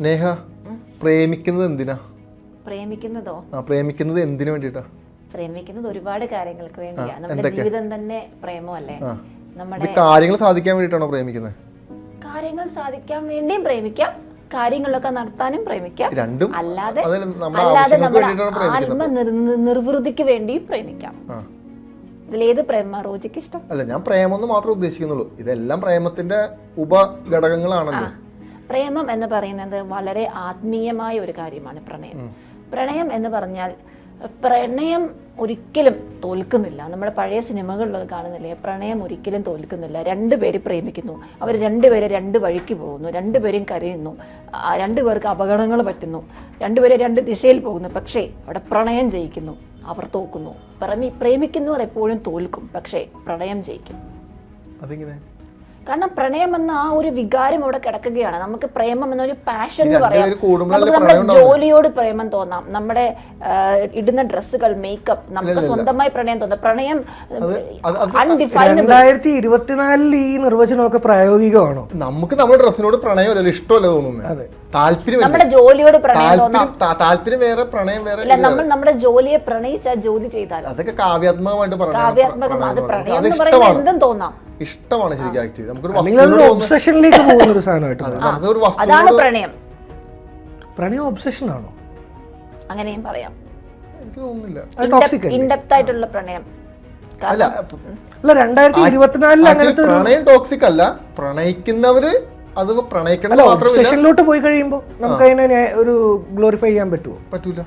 നേഹ പ്രേമിക്കുന്നത് എന്തിനാ? പ്രേമിക്കുന്നതോ? ആ പ്രേമിക്കുന്നത് എന്തിനു വേണ്ടിട്ടാ പ്രേമിക്കുന്നത് ഒരുപാട് കാര്യങ്ങൾക്ക് വേണ്ടിയാ. നമ്മുടെ ജീവിതം തന്നെ പ്രേമമല്ലേ? നമ്മുടെ കാര്യങ്ങൾ സാധിക്കാൻ വേണ്ടിട്ടാണോ പ്രേമിക്കുന്നത് കാര്യങ്ങൾ സാധിക്കാൻ വേണ്ടിയും പ്രേമിക്കാം. കാര്യങ്ങളൊക്കെ നടത്താനും പ്രേമിക്കാം. രണ്ടും അല്ലാതെ അല്ലാതെ നമ്മുടെ ആത്മ നിർവൃതിക്ക് വേണ്ടിയും പ്രേമിക്കാം. ഇതിലേത് പ്രേമ റോജിക്ക് ഇഷ്ടം അല്ല ഞാൻ പ്രേമം എന്ന് മാത്രമേ ഉദ്ദേശിക്കുന്നുള്ളൂ. ഇതെല്ലാം പ്രേമത്തിന്റെ ഉപഘടകങ്ങളാണല്ലോ. പ്രേമം എന്ന് പറയുന്നത് വളരെ ആത്മീയമായ ഒരു കാര്യമാണ് പ്രണയം. പ്രണയം എന്ന് പറഞ്ഞാൽ പ്രണയം ഒരിക്കലും തോൽക്കുന്നില്ല. നമ്മുടെ പഴയ സിനിമകളിലൊക്കെ കാണുന്നില്ലേ പ്രണയം ഒരിക്കലും തോൽക്കുന്നില്ല. രണ്ടുപേര് പ്രേമിക്കുന്നു. അവർ രണ്ടുപേരെ രണ്ട് വഴിക്ക് പോകുന്നു. രണ്ടുപേരും കരയുന്നു. രണ്ടുപേർക്ക് അപകടങ്ങൾ പറ്റുന്നു. രണ്ടുപേരെ രണ്ട് ദിശയിൽ പോകുന്നു. പക്ഷേ അവിടെ പ്രണയം ജയിക്കുന്നു. അവർ തോക്കുന്നു പ്രേമി പ്രേമിക്കുന്നവർ എപ്പോഴും തോൽക്കും. പക്ഷേ പ്രണയം ജയിക്കും. അതിങ്ങനെ? കാരണം പ്രണയം എന്ന ആ ഒരു വികാരം ഇവിടെ കിടക്കുകയാണ്. നമുക്ക് പ്രേമം എന്നൊരു പാഷൻ എന്ന് പറയാം. നമുക്ക് നമ്മുടെ ജോലിയോട് പ്രേമം തോന്നാം. നമ്മുടെ ഇടുന്ന ഡ്രസ്സുകൾ മേക്കപ്പ് നമുക്ക് സ്വന്തമായി പ്രണയം തോന്നാം. പ്രണയം രണ്ടായിരത്തി ഇരുപത്തിനാലിൽ ഈ നിർവചനമൊക്കെ പ്രായോഗികമാണോ? നമുക്ക് നമ്മുടെ ഡ്രസ്സിനോട് പ്രണയം ഇഷ്ടമല്ല തോന്നുന്നത് അതെ. താല്പര്യം നമ്മുടെ ജോലിയോട് പ്രണയം തോന്നാം. താല്പര്യം വേറെ പ്രണയം വേറെ ഇല്ല നമ്മൾ നമ്മുടെ ജോലിയെ പ്രണയിച്ചാൽ ജോലി ചെയ്താൽ അതൊക്കെ കാവ്യാത്മകമായിട്ട് കാവ്യാത്മകം അത് പ്രണയം എന്ന് പറയുന്നത് എന്തും തോന്നാം. ഇഷ്ടമാണ് ശരിക്കും ആക്ച്വലി നമുക്കൊരു അല്ലെങ്കിൽ വസ്തുവിനോട് ഒബ്സഷനിലേക്ക് പോകുന്ന ഒരു സാധനമായിട്ട്. നമുക്കൊരു അതാണ് പ്രണയം. പ്രണയം ഒബ്സഷൻ ആണോ? അങ്ങനെയും പറയാം. എനിക്ക് തോന്നുന്നില്ല. അത് ടോക്സിക് അല്ലേ? ഇൻഡെപ്ത് ആയിട്ടുള്ള പ്രണയം. അല്ല അല്ല രണ്ടായിരത്തി ഇരുപത്തിനാലിൽ അങ്ങനത്തെ പ്രണയം ടോക്സിക് അല്ല. പ്രണയിക്കുന്നവര് അത് പ്രണയിക്കണം ഒബ്സഷനിലോട്ട് പോയി കഴിയുമ്പോൾ നമുക്ക് അതിനെ ഒരു ഗ്ലോറിഫൈ ചെയ്യാൻ പറ്റുമോ പറ്റൂല.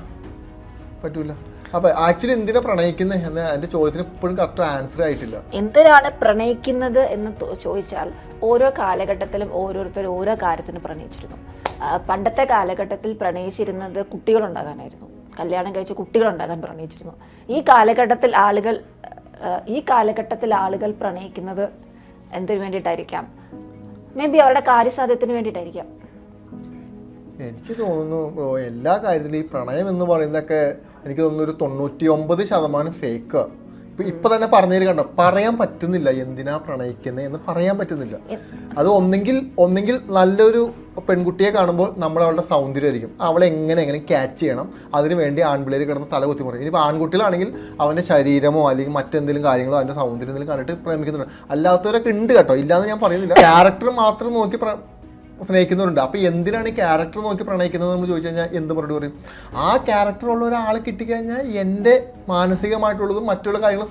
പറ്റൂല. അപ്പൊ ആക്ച്വലി എന്തിനാ പ്രണയിക്കുന്നത് എന്ന എന്റെ ചോദ്യത്തിന് ഇപ്പോഴും കറക്റ്റ് ആൻസർ ആയിട്ടില്ല. എന്തിനാണ് പ്രണയിക്കുന്നത് എന്ന് ചോദിച്ചാൽ ഓരോ കാലഘട്ടത്തിലും ഓരോരുത്തർ ഓരോ കാര്യത്തിന് പ്രണയിച്ചിരുന്നു. പണ്ടത്തെ കാലഘട്ടത്തിൽ പ്രണയിച്ചിരുന്നത് കുട്ടികളുണ്ടാകാനായിരുന്നു. കല്യാണം കഴിച്ച് കുട്ടികളുണ്ടാകാൻ പ്രണയിച്ചിരുന്നു. ഈ കാലഘട്ടത്തിൽ ആളുകൾ ഈ കാലഘട്ടത്തിൽ ആളുകൾ പ്രണയിക്കുന്നത് എന്തിനു വേണ്ടിയിട്ടായിരിക്കാം? മേ ബി അവരുടെ കാര്യസാധ്യത്തിന് വേണ്ടിയിട്ടായിരിക്കാം. എനിക്ക് തോന്നുന്നു എല്ലാ കാര്യത്തിലും ഈ പ്രണയം എന്ന് പറയുന്നതൊക്കെ എനിക്ക് തോന്നുന്നു ഒരു തൊണ്ണൂറ്റി ഒമ്പത് ശതമാനം ഫേക്ക് ഇപ്പൊ ഇപ്പൊ തന്നെ പറഞ്ഞതിൽ കണ്ട? പറയാൻ പറ്റുന്നില്ല എന്തിനാ പ്രണയിക്കുന്നത് എന്ന് പറയാൻ പറ്റുന്നില്ല. അത് ഒന്നെങ്കിൽ ഒന്നെങ്കിൽ നല്ലൊരു പെൺകുട്ടിയെ കാണുമ്പോൾ നമ്മൾ അവളുടെ സൗന്ദര്യമായിരിക്കും. അവളെ എങ്ങനെ എങ്ങനെ ക്യാച്ച് ചെയ്യണം അതിനു വേണ്ടി ആൺപിള്ളേർ കിടന്ന് തല കുത്തി പറയും ഇനിയിപ്പോൾ ആൺകുട്ടികളാണെങ്കിൽ അവന്റെ ശരീരമോ അല്ലെങ്കിൽ മറ്റെന്തെങ്കിലും കാര്യങ്ങളോ അവന്റെ സൗന്ദര്യം എന്തെങ്കിലും കണ്ടിട്ട് പ്രേമിക്കുന്നുണ്ട്. അല്ലാത്തവരൊക്കെ ഉണ്ട് കേട്ടോ. ഇല്ലാന്ന് ഞാൻ പറയുന്നില്ല. ക്യാരക്ടർ മാത്രം നോക്കി സ്നേഹിക്കുന്നവരുണ്ട്. അപ്പോൾ എന്തിനാണ് ഈ ക്യാരക്ടർ നോക്കി പ്രണയിക്കുന്നത് നമ്മൾ ചോദിച്ചു കഴിഞ്ഞാൽ എന്ത് മറുപടി പറയും? ആ ക്യാരക്ടർ ഉള്ള ഒരാളെ കിട്ടിക്കഴിഞ്ഞാൽ എന്റെ മാനസികമായിട്ടുള്ളതും മറ്റുള്ള കാര്യങ്ങൾ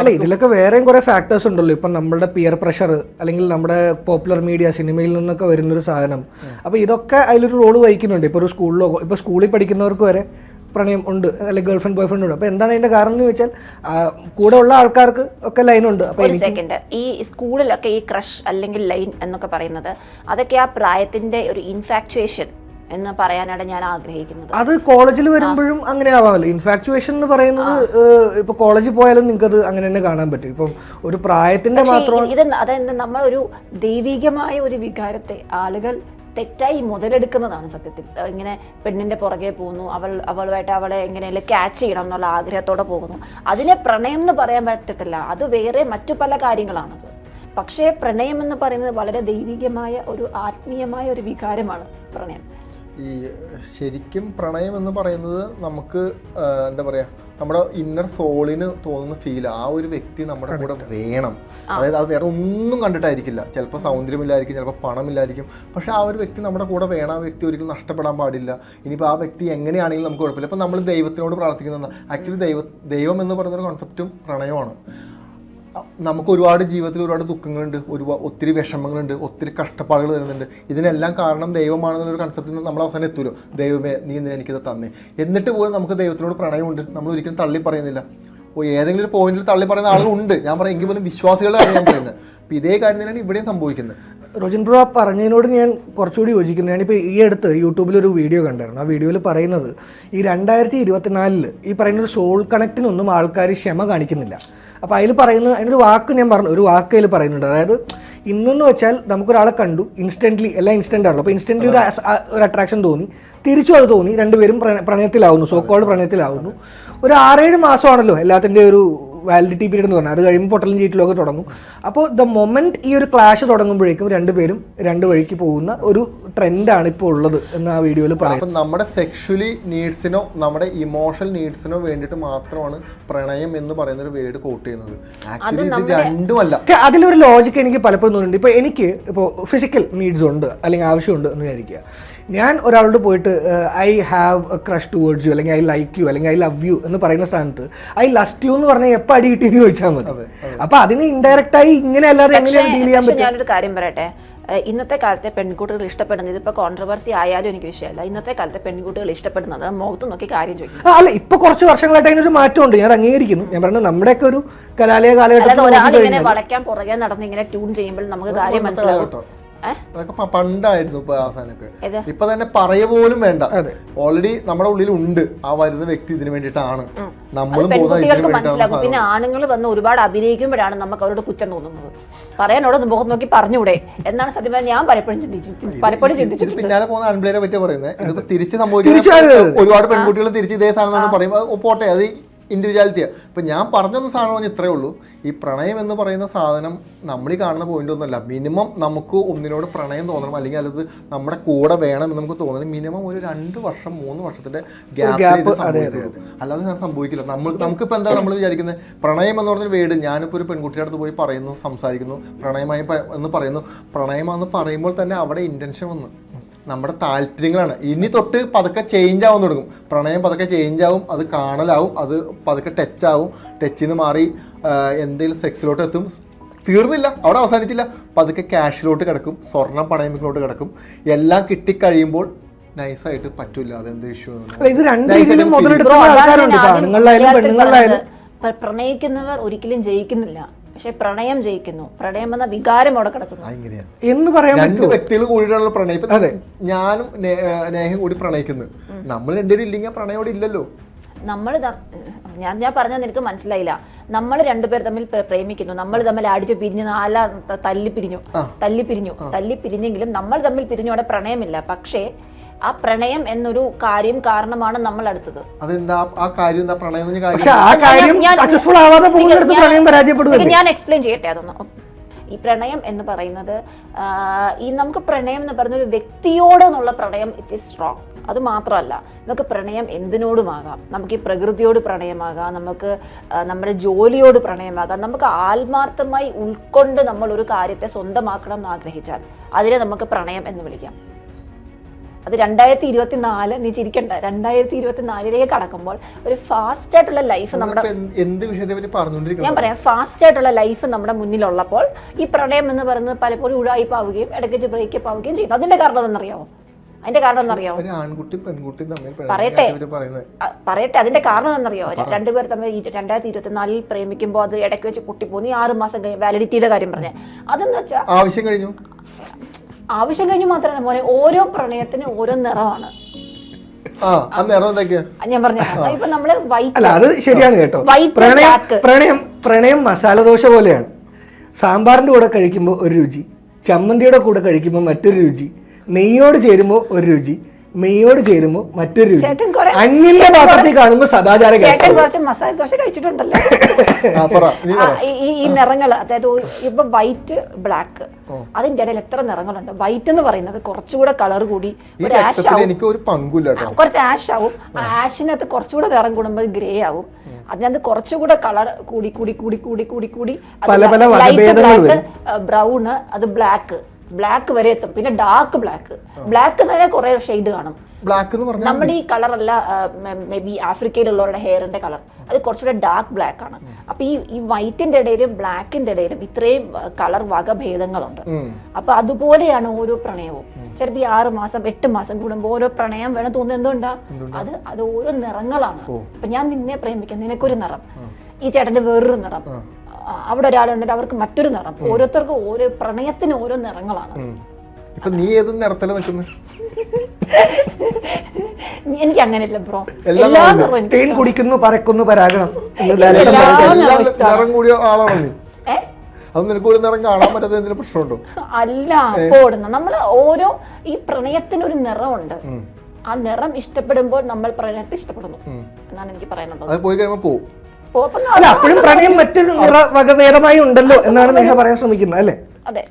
അല്ല ഇതിലൊക്കെ വേറെയും കുറേ ഫാക്ടേഴ്സ് ഉണ്ടല്ലോ. ഇപ്പം നമ്മുടെ പിയർ പ്രഷർ അല്ലെങ്കിൽ നമ്മുടെ പോപ്പുലർ മീഡിയ സിനിമയിൽ നിന്നൊക്കെ വരുന്നൊരു സാധനം. അപ്പോൾ ഇതൊക്കെ അതിലൊരു റോൾ വഹിക്കുന്നുണ്ട്. ഇപ്പോൾ ഒരു സ്കൂളിലോ ഇപ്പോൾ സ്കൂളിൽ പഠിക്കുന്നവർക്ക് വരെ പ്രണയം ഉണ്ട് അല്ലെങ്കിൽ ഗേൾ ഫ്രണ്ട് ബോയ് ഫ്രണ്ട് ഉണ്ട്. അപ്പോൾ എന്താണ് അതിന്റെ കാരണം എന്ന് വെച്ചാൽ കൂടെ ഉള്ള ആൾക്കാർക്ക് ഒക്കെ ലൈനുണ്ട് അപ്പോൾ സെക്കൻഡ് ഈ സ്കൂളിലൊക്കെ ഈ ക്രഷ് അല്ലെങ്കിൽ ലൈൻ എന്നൊക്കെ പറയുന്നത് അതൊക്കെ ആ പ്രായത്തിന്റെ ഒരു ഇൻഫാക്ച്വേഷൻ എന്ന് പറയാനാണ് ഞാൻ ആഗ്രഹിക്കുന്നത്. അത് കോളേജിൽ വരുമ്പോഴും അങ്ങനെ ആവാമല്ലോ. ഇൻഫാക്ച്വേഷൻ എന്ന് പറയുന്നത് ഇപ്പൊ കോളേജിൽ പോയാലും നിങ്ങൾക്ക് അത് അങ്ങനെ തന്നെ കാണാൻ പറ്റും. ഇപ്പം ഒരു പ്രായത്തിന്റെ മാത്രം ഇത് അതായത് നമ്മൾ ഒരു ദൈവികമായ ഒരു വികാരത്തെ ആളുകൾ തെറ്റായി മുതലെടുക്കുന്നതാണ് സത്യത്തിൽ. ഇങ്ങനെ പെണ്ണിന്റെ പുറകെ പോകുന്നു അവൾ അവളുമായിട്ട് അവളെ എങ്ങനെയല്ലേ ക്യാച്ച് ചെയ്യണം എന്നുള്ള ആഗ്രഹത്തോടെ പോകുന്നു. അതിനെ പ്രണയം എന്ന് പറയാൻ പറ്റത്തില്ല. അത് വേറെ മറ്റു പല കാര്യങ്ങളാണത് പക്ഷേ പ്രണയം എന്ന് പറയുന്നത് വളരെ ദൈവികമായ ഒരു ആത്മീയമായ ഒരു വികാരമാണ് പ്രണയം. ഈ ശരിക്കും പ്രണയം എന്ന് പറയുന്നത് നമുക്ക് എന്താ പറയാ നമ്മുടെ ഇന്നർ സോളിന് തോന്നുന്ന ഫീൽ ആ ഒരു വ്യക്തി നമ്മുടെ കൂടെ വേണം. അതായത് അത് വേറെ ഒന്നും കണ്ടിട്ടായിരിക്കില്ല. ചിലപ്പോൾ സൗന്ദര്യമില്ലായിരിക്കും ചിലപ്പോൾ പണമില്ലായിരിക്കും. പക്ഷെ ആ ഒരു വ്യക്തി നമ്മുടെ കൂടെ വേണം ആ വ്യക്തി ഒരിക്കലും നഷ്ടപ്പെടാൻ പാടില്ല. ഇനിയിപ്പോൾ ആ വ്യക്തി എങ്ങനെയാണെങ്കിലും നമുക്ക് കുഴപ്പമില്ല. ഇപ്പം നമ്മൾ ദൈവത്തിനോട് പ്രാർത്ഥിക്കുന്നതാണ്. ആക്ച്വലി ദൈവ ദൈവം എന്ന് പറയുന്ന ഒരു കോൺസെപ്റ്റും പ്രണയമാണ് നമുക്ക് ഒരുപാട് ജീവിതത്തിൽ ഒരുപാട് ദുഃഖങ്ങളുണ്ട് ഒരുപാട് ഒത്തിരി വിഷമങ്ങളുണ്ട് ഒത്തിരി കഷ്ടപ്പാടുകൾ തരുന്നുണ്ട്. ഇതിനെല്ലാം കാരണം ദൈവമാണെന്നുള്ളൊരു കൺസെപ്റ്റിൽ നമ്മൾ അവസാനം എത്തുമല്ലോ ദൈവമേ നീ എന്തിനാ എനിക്കിത് തന്നേ. എന്നിട്ട് പോലും നമുക്ക് ദൈവത്തിനോട് പ്രണയമുണ്ട്. നമ്മൾ ഒരിക്കലും തള്ളി പറയുന്നില്ല. ഓ ഏതെങ്കിലും ഒരു പോയിന്റിൽ തള്ളി പറയുന്ന ആളുകളുണ്ട് ഞാൻ പറയാം എങ്കിൽ പോലും വിശ്വാസികളുടെ കാര്യം ഞാൻ പറയുന്നത്. അപ്പം ഇതേ കാര്യം തന്നെയാണ് ഇവിടെയും സംഭവിക്കുന്നത്. റോജൻ ബ്രോ പറഞ്ഞതിനോട് ഞാൻ കുറച്ചുകൂടി യോജിക്കുന്നു. ഞാനിപ്പോൾ ഈ അടുത്ത് യൂട്യൂബിൽ ഒരു വീഡിയോ കണ്ടായിരുന്നു. ആ വീഡിയോയിൽ പറയുന്നത് ഈ രണ്ടായിരത്തി ഇരുപത്തിനാലിൽ ഈ പറയുന്ന ഒരു സോൾ കണക്റ്റിനൊന്നും ആൾക്കാർ ക്ഷമ കാണിക്കുന്നില്ല. അപ്പോൾ അതിൽ പറയുന്നത് അതിനൊരു വാക്ക് ഞാൻ പറഞ്ഞു ഒരു വാക്ക് അതിൽ പറയുന്നുണ്ട്. അതായത് ഇന്നെന്ന് വെച്ചാൽ നമുക്കൊരാളെ കണ്ടു ഇൻസ്റ്റന്റ്ലി എല്ലാം ഇൻസ്റ്റന്റ് ആണല്ലോ. അപ്പോൾ ഇൻസ്റ്റന്റ്ലി ഒരു ഒരു അട്രാക്ഷൻ തോന്നി. തിരിച്ചും അത് തോന്നി. രണ്ടുപേരും പ്രണ- പ്രണയത്തിലാവുന്നു സോ കോൾഡ് പ്രണയത്തിലാവുന്നു. ഒരു ആറേഴ് മാസമാണല്ലോ എല്ലാത്തിന്റെ ഒരു വാലിഡിറ്റി പീരീഡ് എന്ന് പറഞ്ഞാൽ അത് കഴിയുമ്പോൾ പൊട്ടലും ചീറ്റിലും ഒക്കെ തുടങ്ങും. അപ്പോൾ ദ മൊമെന്റ് ഈ ഒരു ക്ലാഷ് തുടങ്ങുമ്പോഴേക്കും രണ്ടുപേരും രണ്ട് വഴിക്ക് പോകുന്ന ഒരു ട്രെൻഡാണ് ഇപ്പോൾ ഉള്ളത് എന്ന് ആ വീഡിയോയിൽ പറയാം. അപ്പം നമ്മുടെ സെക്ഷലി നീഡ്സിനോ നമ്മുടെ ഇമോഷണൽ നീഡ്സിനോ വേണ്ടിയിട്ട് മാത്രമാണ് പ്രണയം എന്ന് പറയുന്ന ഒരു വേർഡ് കോട്ട് ചെയ്യുന്നത്. ആക്ച്വലി ഇത് രണ്ടുമല്ല. അതിലൊരു ലോജിക്ക് എനിക്ക് പലപ്പോഴും തോന്നുന്നുണ്ട്. ഇപ്പോൾ എനിക്ക് ഇപ്പോൾ ഫിസിക്കൽ നീഡ്സ് ഉണ്ട് അല്ലെങ്കിൽ ആവശ്യമുണ്ട് എന്ന് വിചാരിക്കുക. ഞാൻ ഒരാളോട് പോയിട്ട് I have a crush towards you അല്ലെങ്കിൽ ഐ ലൈക്ക് യു അല്ലെങ്കിൽ ഐ ലവ് യു എന്ന് പറയുന്ന സ്ഥാനത്ത് ഐ ലസ്റ്റ് യു എന്ന് പറഞ്ഞാൽ എപ്പോൾ അടി കിട്ടിയെന്ന് ചോദിച്ചാൽ മതി. അപ്പൊ അതിന് ഇൻഡയറക്റ്റ് ആയി ഇങ്ങനെ അല്ലാതെ എങ്ങനെയാണ് ഡീൽ ചെയ്യാൻ പക്ഷെ ഞാനൊരു കാര്യം പറയട്ടെ. ഇന്നത്തെ കാലത്തെ പെൺകുട്ടികൾ ഇഷ്ടപ്പെടുന്നത് ഇതിപ്പോ കോൺട്രവേഴ്സി ആയാലും എനിക്ക് വിഷയമല്ല. ഇന്നത്തെ കാലത്തെ പെൺകുട്ടികൾ ഇഷ്ടപ്പെടുന്നത് മുഖത്ത് നോക്കി കാര്യം ചോദിക്കും. അല്ല ഇപ്പൊ കുറച്ച് വർഷങ്ങളായിട്ട് അതിനൊരു മാറ്റമുണ്ട്. ഞാൻ അംഗീകരിക്കുന്നു. ഞാൻ പറയുന്നത് നമ്മുടെയൊക്കെ ഒരു കലാലയ കാലഘട്ടത്തിൽ ഇങ്ങനെ വളയ്ക്കാൻ പുറകെ നടന്ന് ഇങ്ങനെ ട്യൂൺ ചെയ്യുമ്പോൾ നമുക്ക് കാര്യം ഏഹ് അതൊക്കെ പണ്ടായിരുന്നു ഇപ്പൊ ആ സാധനമൊക്കെ. ഇപ്പൊ തന്നെ പറയ പോലും വേണ്ട. ഓൾറെഡി നമ്മുടെ ഉള്ളിൽ ഉണ്ട് ആ വരുന്ന വ്യക്തി ഇതിനു വേണ്ടിയിട്ടാണ്. നമ്മളും പോകുന്നത് ഇതിനു പെൺകുട്ടികൾക്ക് വേണ്ടിയിട്ടാണ് മനസ്സിലാകും. പിന്നെ ആണുങ്ങൾ വന്ന് ഒരുപാട് അഭിനയിക്കുമ്പോഴാണ് നമുക്ക് അവരോട് കുറ്റം തോന്നുന്നത്. പറയാനോട് മുഖം നോക്കി പറഞ്ഞൂടെ? എന്നാണ് സത്യം ഞാൻ പലപ്പോഴും പിന്നാലെ പോകുന്ന ആൺപിള്ളേരെ പറ്റിയാ പറയുന്നത് ഇതിപ്പോ തിരിച്ച് സംഭവിച്ചു ഒരുപാട് പെൺകുട്ടികൾ തിരിച്ച് ഇതേ സാധനം പറയുമ്പോൾ പറയും അത് പോട്ടെ അത് ഇൻഡിവിജ്വാലിറ്റിയാ ഇപ്പം ഞാൻ പറഞ്ഞൊന്ന സാധനം പറഞ്ഞാൽ ഇത്രയേ ഉള്ളൂ. ഈ പ്രണയം എന്ന് പറയുന്ന സാധനം നമ്മൾ ഈ കാണുന്ന പോയിന്റ് ഒന്നുമല്ല. മിനിമം നമുക്ക് ഒന്നിനോട് പ്രണയം തോന്നണം. അല്ലെങ്കിൽ അത് നമ്മുടെ കൂടെ വേണം എന്ന് നമുക്ക് തോന്നണം. മിനിമം ഒരു രണ്ട് വർഷം മൂന്ന് വർഷത്തിന്റെ ഗ്യാപ്പ് അല്ലാതെ ഞാൻ സംഭവിക്കില്ല. നമ്മൾ നമുക്കിപ്പോൾ എന്താ നമ്മൾ വിചാരിക്കുന്നത്? പ്രണയം എന്ന് പറഞ്ഞൊരു വേട് ഞാനിപ്പോൾ ഒരു പെൺകുട്ടിയുടെ അടുത്ത് പോയി പറയുന്നു സംസാരിക്കുന്നു പ്രണയമായി എന്ന് പറയുന്നു. പ്രണയമാണെന്ന് പറയുമ്പോൾ തന്നെ അവിടെ ഇന്റൻഷൻ വന്നു. നമ്മുടെ താല്പര്യങ്ങളാണ്. ഇനി തൊട്ട് പതുക്കെ ചേഞ്ച് ആവാൻ തുടങ്ങും. പ്രണയം പതുക്കെ ചേഞ്ച് ആവും അത് കാണലാവും അത് പതുക്കെ ടച്ച് ആവും ടച്ചിൽ നിന്ന് മാറി എന്തെങ്കിലും സെക്സിലോട്ട് എത്തും. തീർന്നില്ല അവിടെ അവസാനിച്ചില്ല. പതുക്കെ ക്യാഷിലോട്ട് കിടക്കും സ്വർണം പണയമിലോട്ട് കിടക്കും. എല്ലാം കിട്ടിക്കഴിയുമ്പോൾ നൈസായിട്ട് പറ്റൂല അതെന്ത് ഇഷ്യൂ ഇത് രണ്ട് രീതിയിലും മുതലെടുക്കുന്ന ആൾക്കാരുണ്ട്. ആണുങ്ങളിലായാലും പെണ്ണുങ്ങളിലായാലും പ്രണയിക്കുന്നവർ ഒരിക്കലും ജയിക്കുന്നില്ല. പക്ഷെ പ്രണയം ജയിക്കുന്നു. പ്രണയം എന്ന വികാരം അവിടെ കിടക്കുന്നു. എന്ന് പറയാൻ രണ്ട് വ്യക്തികൾ കൂടിയിട്ടുള്ള പ്രണയം. അതെ. ഞാനും നേഹയും കൂടി പ്രണയിക്കുന്നു. നമ്മൾ രണ്ടുപേരും ഇല്ലെങ്കിൽ പ്രണയം അവിടെ ഇല്ലല്ലോ. നമ്മൾ ഞാൻ ഞാൻ പറഞ്ഞത് നിനക്ക് മനസ്സിലായില്ല. നമ്മൾ രണ്ടുപേർ തമ്മിൽ പ്ര- പ്രേമിക്കുന്നു. നമ്മൾ തമ്മിൽ അടിച്ച് പിരിഞ്ഞു നാല തല്ലി പിരിഞ്ഞു തല്ലി പിരിഞ്ഞു തല്ലി പിരിഞ്ഞെങ്കിലും നമ്മൾ തമ്മിൽ പിരിഞ്ഞു അവിടെ പ്രണയമില്ല. പക്ഷേ ആ പ്രണയം എന്നൊരു കാര്യം കാരണമാണ് നമ്മൾ അടുത്തത്. അതെന്താ? ആ- കാര്യം എന്താ? പ്രണയം എന്ന് പറഞ്ഞ പക്ഷെ കാര്യം ആ കാര്യം ഞാൻ- സക്സസ്ഫുൾ ആവാതെ പോകുന്നിടത്ത് പ്രണയം പരാജയപ്പെടുകയല്ലേ? ഞാൻ എക്സ്പ്ലെയിൻ ചെയ്യട്ടെ അതൊന്ന്. ഈ പ്രണയം എന്ന് പറയുന്നത് ആ, ഈ നമുക്ക് പ്രണയം എന്ന് പറയുന്ന ഒരു വ്യക്തിയോട് എന്നുള്ള പ്രണയം ഇറ്റ് ഈസ് സ്ട്രോങ് അത് മാത്രമല്ല നമുക്ക് പ്രണയം എന്തിനോടുമാകാം? നമുക്ക് ഈ പ്രകൃതിയോട് പ്രണയമാകാം നമുക്ക് ആ, നമ്മുടെ ജോലിയോട് പ്രണയമാകാം നമുക്ക് ആത്മാർത്ഥമായി ഉൾക്കൊണ്ട് നമ്മൾ ഒരു കാര്യത്തെ സ്വന്തമാക്കണം എന്ന് ആഗ്രഹിച്ചാൽ അതിനെ നമുക്ക് പ്രണയം എന്ന് വിളിക്കാം. അത് രണ്ടായിരത്തി ഇരുപത്തി നാല് നീ ചിരിക്കണ്ട രണ്ടായിരത്തി ഇരുപത്തി നാലിലേക്ക് കടക്കുമ്പോൾ ഒരു ഫാസ്റ്റ് ആയിട്ടുള്ള ലൈഫ് നമ്മുടെ എന്ത് വിഷയത്തെ പറ്റി ഞാൻ പറയാം ഫാസ്റ്റ് ആയിട്ടുള്ള ലൈഫ് നമ്മുടെ മുന്നിലുള്ളപ്പോൾ ഈ പ്രണയം എന്ന് പറയുന്നത് പലപ്പോഴും ഉഴായിപ്പാവുകയും ഇടയ്ക്ക് ബ്രേക്കപ്പ് ആവുകയും ചെയ്യുന്നു അതിന്റെ കാരണം എന്നറിയാമോ അതിന്റെ കാരണം തമ്മിൽ പറയട്ടെ. പറയട്ടെ. അതിന്റെ കാരണം എന്നറിയോ രണ്ടുപേർ തമ്മിൽ രണ്ടായിരത്തി ഇരുപത്തിനാലിൽ പ്രേമിക്കുമ്പോൾ അത് ഇടയ്ക്ക് വെച്ച് പൊട്ടിപ്പോന്നി ആറ് മാസം കഴിഞ്ഞ് വാലിഡിറ്റിയുടെ കാര്യം പറഞ്ഞേ. അതെന്ന് വെച്ചാൽ ആവശ്യം കഴിഞ്ഞു? ആവശ്യം കഴിഞ്ഞ് മാത്രമല്ല മോനെ ഓരോ പ്രണയത്തിന് ഓരോ നിറമാണ്. ഞാൻ പറഞ്ഞു ഇപ്പൊ നമ്മൾ വൈറ്റ് അത് ശരിയാണ് കേട്ടോ. പ്രണയം പ്രണയം പ്രണയം മസാല ദോശ പോലെയാണ്. സാമ്പാറിന്റെ കൂടെ കഴിക്കുമ്പോൾ ഒരു രുചി ചമ്മന്തിയുടെ കൂടെ കഴിക്കുമ്പോൾ മറ്റൊരു രുചി നെയ്യോട് ചേരുമ്പോൾ ഒരു രുചി മെയ്യോട് ചേരുമ്പോൾ മറ്റൊരു രുചി. അന്യന്റെ പാത്രത്തിൽ കാണുമ്പോൾ സദാചാര ചേട്ടൻ കുറച്ച് മസാല ദോശ കഴിച്ചിട്ടുണ്ടല്ലോ. ഈ- ഈ നിറങ്ങൾ അതായത് ഇപ്പൊ വൈറ്റ് ബ്ലാക്ക് അതിന്റെ ഇടയിൽ എത്ര നിറങ്ങളുണ്ട്? വൈറ്റ് എന്ന് പറയുന്നത് കുറച്ചുകൂടെ കളർ കൂടി ഒരു ആഷ് ആവും. എനിക്ക് ഒരു പങ്കുമില്ല കുറച്ച് ആഷ് ആവും. ആഷിനകത്ത് കുറച്ചുകൂടെ നിറം കൂടുമ്പോൾ ഗ്രേ ആവും. അതിനകത്ത് കുറച്ചുകൂടെ കളർ കൂടി കൂടി കൂടി കൂടി കൂടി കൂടി. പല പല ബ്രൗണ് അത് ബ്ലാക്ക് ബ്ലാക്ക് വരെ എത്തും. പിന്നെ ഡാർക്ക് ബ്ലാക്ക് ബ്ലാക്ക് തന്നെ കുറെ ഷെയ്ഡ് കാണും. ബ്ലാക്ക് എന്ന് പറഞ്ഞാൽ നമ്മുടെ ഈ കളർ അല്ല മേ ബി ആഫ്രിക്കയിലുള്ളവരുടെ ഹെയറിന്റെ കളർ അത് കുറച്ചുകൂടെ ഡാർക്ക് ബ്ലാക്ക് ആണ്. അപ്പൊ ഈ ഈ വൈറ്റിന്റെ ഇടയിലും ബ്ലാക്കിന്റെ ഇടയിലും ഇത്രയും കളർ വകഭേദങ്ങളുണ്ട്. അപ്പൊ അതുപോലെയാണ് ഓരോ പ്രണയവും. ചിലപ്പോ ഈ ആറ് മാസം എട്ട് മാസം കൂടുമ്പോൾ ഓരോ പ്രണയം വേണം തോന്നുന്നത് എന്തുകൊണ്ടാ? അത് അത് ഓരോ നിറങ്ങളാണ്. അപ്പൊ ഞാൻ നിന്നെ പ്രേമിക്കാം. നിനക്കൊരു നിറം. ഈ ചേട്ടന്റെ വേറൊരു നിറം. അവിടെ ഒരാളുണ്ടെങ്കിൽ അവർക്ക് മറ്റൊരു നിറം. ഓരോരുത്തർക്കും ഓരോ പ്രണയത്തിന് ഓരോ നിറങ്ങളാണ്. ഇപ്പൊ നീ ഏത് നിറത്തില നിൽക്കുന്നത് എനിക്ക് അങ്ങനെയല്ല ബ്രോ എല്ലാം നിറവും തേൻ കുടിക്കുന്നു പറക്കുന്നു പരാഗണം. നിറം കൂടിയ ആളാണോ നീ? അത് നിനക്ക് ഒരു നിറം കാണാൻ പറ്റാത്ത എന്തെങ്കിലും പ്രശ്നമുണ്ടോ? അല്ല ഓടുന്ന നമ്മൾ ഓരോ ഈ പ്രണയത്തിന് ഒരു നിറമുണ്ട്. ആ നിറം ഇഷ്ടപ്പെടുമ്പോൾ നമ്മൾ പ്രണയത്തെ ഇഷ്ടപ്പെടുന്നു എന്നാണ് എനിക്ക് പറയാനുള്ളത്. അത് പോയി കഴിയുമ്പോ പോവും. പോപ്പം അല്ല അപ്പോഴും പ്രണയം മറ്റൊരു നിറ വകഭേദമായി ഉണ്ടല്ലോ എന്നാണ് നേഹ പറയാൻ ശ്രമിക്കുന്നത് അല്ലേ? അതെ.